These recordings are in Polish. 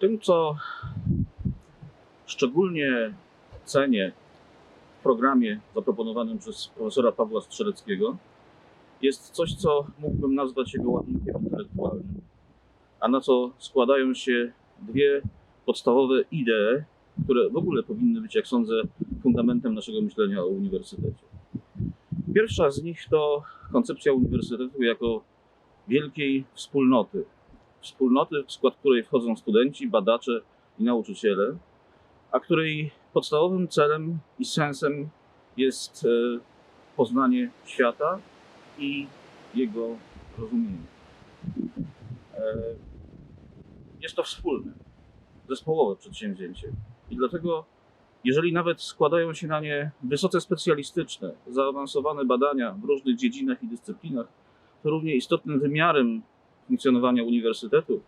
Tym, co szczególnie cenię w programie zaproponowanym przez profesora Pawła Strzeleckiego, jest coś, co mógłbym nazwać jego ładunkiem intelektualnym, a na co składają się dwie podstawowe idee, które w ogóle powinny być, jak sądzę, fundamentem naszego myślenia o uniwersytecie. Pierwsza z nich to koncepcja uniwersytetu jako wielkiej wspólnoty. Wspólnoty, w skład której wchodzą studenci, badacze i nauczyciele, a której podstawowym celem i sensem jest e, poznanie świata i jego rozumienie. E, Jest to wspólne, zespołowe przedsięwzięcie i dlatego, jeżeli nawet składają się na nie wysoce specjalistyczne, zaawansowane badania w różnych dziedzinach i dyscyplinach, to równie istotnym wymiarem funkcjonowania uniwersytetu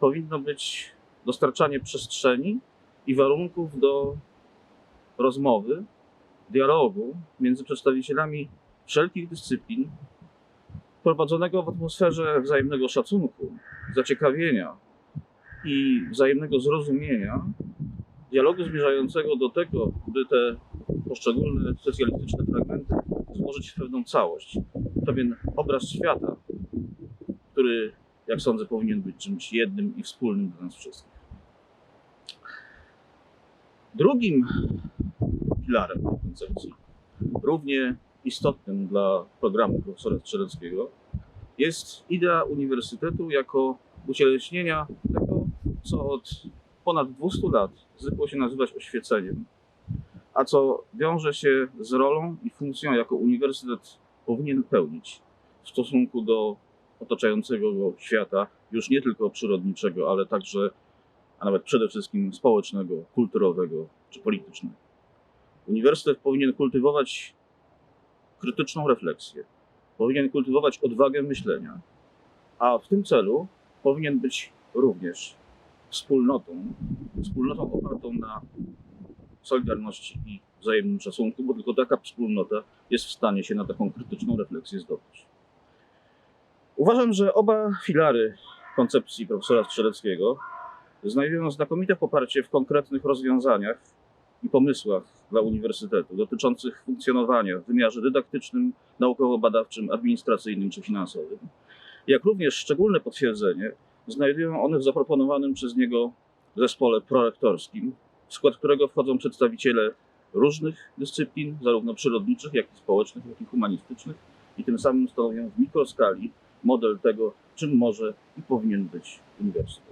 powinno być dostarczanie przestrzeni i warunków do rozmowy, dialogu między przedstawicielami wszelkich dyscyplin, prowadzonego w atmosferze wzajemnego szacunku, zaciekawienia i wzajemnego zrozumienia, dialogu zmierzającego do tego, by te poszczególne specjalistyczne fragmenty złożyć w pewną całość, pewien obraz świata, który, jak sądzę, powinien być czymś jednym i wspólnym dla nas wszystkich. Drugim filarem koncepcji, równie istotnym dla programu profesora Strzeleckiego, jest idea uniwersytetu jako ucieleśnienia tego, co od ponad 200 lat zwykło się nazywać oświeceniem, a co wiąże się z rolą i funkcją, jaką uniwersytet powinien pełnić w stosunku do otaczającego go świata, już nie tylko przyrodniczego, ale także, a nawet przede wszystkim społecznego, kulturowego czy politycznego. Uniwersytet powinien kultywować krytyczną refleksję, powinien kultywować odwagę myślenia, a w tym celu powinien być również wspólnotą, wspólnotą opartą na solidarności i wzajemnym szacunku, bo tylko taka wspólnota jest w stanie się na taką krytyczną refleksję zdobyć. Uważam, że oba filary koncepcji profesora Strzeleckiego znajdują znakomite poparcie w konkretnych rozwiązaniach i pomysłach dla uniwersytetu dotyczących funkcjonowania w wymiarze dydaktycznym, naukowo-badawczym, administracyjnym czy finansowym. Jak również szczególne potwierdzenie znajdują one w zaproponowanym przez niego zespole prorektorskim, w skład którego wchodzą przedstawiciele różnych dyscyplin, zarówno przyrodniczych, jak i społecznych, jak i humanistycznych, i tym samym stanowią w mikroskali model tego, czym może i powinien być uniwersytet.